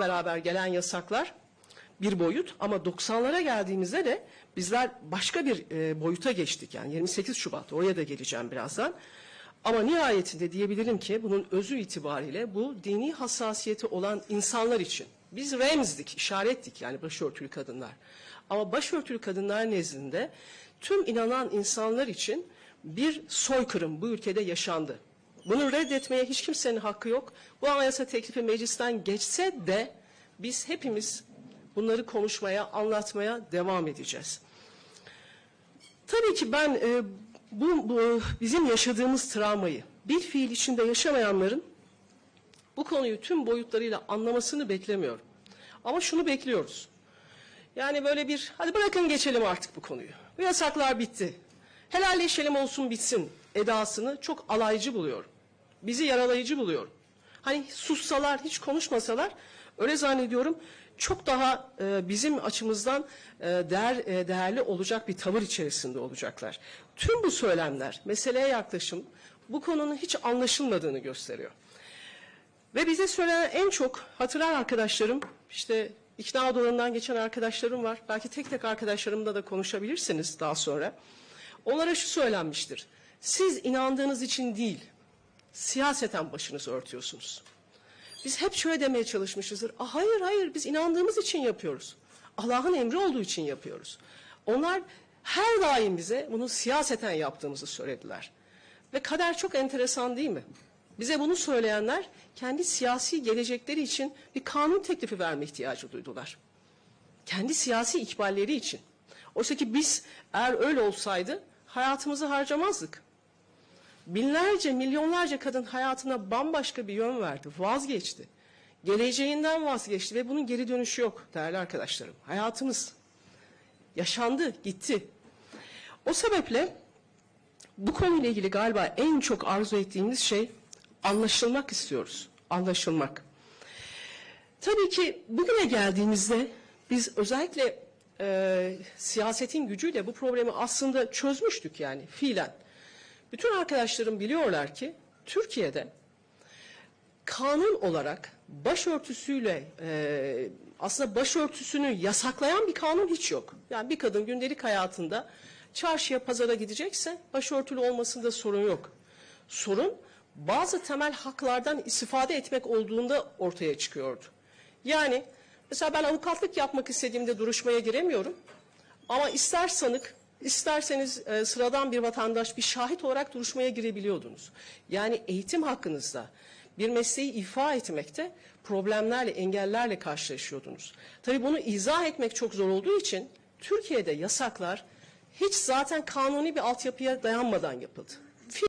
beraber gelen yasaklar bir boyut ama 90'lara geldiğimizde de bizler başka bir e, boyuta geçtik. Yani 28 Şubat oraya da geleceğim birazdan. Ama nihayetinde diyebilirim ki bunun özü itibariyle bu dini hassasiyeti olan insanlar için. Biz remzdik, işarettik yani başörtülü kadınlar. Ama başörtülü kadınlar nezdinde tüm inanan insanlar için bir soykırım bu ülkede yaşandı. Bunu reddetmeye hiç kimsenin hakkı yok. Bu anayasa teklifi meclisten geçse de biz hepimiz bunları konuşmaya, anlatmaya devam edeceğiz. Tabii ki ben e, bu, bu bizim yaşadığımız travmayı bir fiil içinde yaşamayanların bu konuyu tüm boyutlarıyla anlamasını beklemiyorum. Ama şunu bekliyoruz. Yani böyle bir hadi bırakın geçelim artık bu konuyu. Bu yasaklar bitti. Helalleşelim olsun bitsin edasını çok alaycı buluyorum. Bizi yaralayıcı buluyorum. Hani sussalar, hiç konuşmasalar öyle zannediyorum çok daha e, bizim açımızdan e, değer e, değerli olacak bir tavır içerisinde olacaklar. Tüm bu söylemler, meseleye yaklaşım bu konunun hiç anlaşılmadığını gösteriyor. Ve bize söylenen en çok hatırlar arkadaşlarım, işte ikna odalarından geçen arkadaşlarım var. Belki tek tek arkadaşlarımla da konuşabilirsiniz daha sonra. Onlara şu söylenmiştir. Siz inandığınız için değil, siyaseten başınızı örtüyorsunuz. Biz hep şöyle demeye çalışmışızdır. Ah, hayır hayır biz inandığımız için yapıyoruz. Allah'ın emri olduğu için yapıyoruz. Onlar her daim bize bunu siyaseten yaptığımızı söylediler. Ve kader çok enteresan değil mi? Bize bunu söyleyenler kendi siyasi gelecekleri için bir kanun teklifi verme ihtiyacı duydular. Kendi siyasi ikballeri için. Oysa ki biz eğer öyle olsaydı hayatımızı harcamazdık. Binlerce, milyonlarca kadın hayatına bambaşka bir yön verdi, vazgeçti. Geleceğinden vazgeçti ve bunun geri dönüşü yok değerli arkadaşlarım. Hayatımız yaşandı, gitti. O sebeple bu konuyla ilgili galiba en çok arzu ettiğimiz şey anlaşılmak istiyoruz. Anlaşılmak. Tabii ki bugüne geldiğimizde biz özellikle e, siyasetin gücüyle bu problemi aslında çözmüştük yani fiilen. Bütün arkadaşlarım biliyorlar ki Türkiye'de kanun olarak başörtüsüyle e, aslında başörtüsünü yasaklayan bir kanun hiç yok. Yani bir kadın gündelik hayatında çarşıya pazara gidecekse başörtülü olmasında sorun yok. Sorun bazı temel haklardan istifade etmek olduğunda ortaya çıkıyordu. Yani mesela ben avukatlık yapmak istediğimde duruşmaya giremiyorum. Ama ister sanık, isterseniz e, sıradan bir vatandaş bir şahit olarak duruşmaya girebiliyordunuz. Yani eğitim hakkınızda bir mesleği ifa etmekte problemlerle, engellerle karşılaşıyordunuz. Tabii bunu izah etmek çok zor olduğu için Türkiye'de yasaklar hiç zaten kanuni bir altyapıya dayanmadan yapıldı.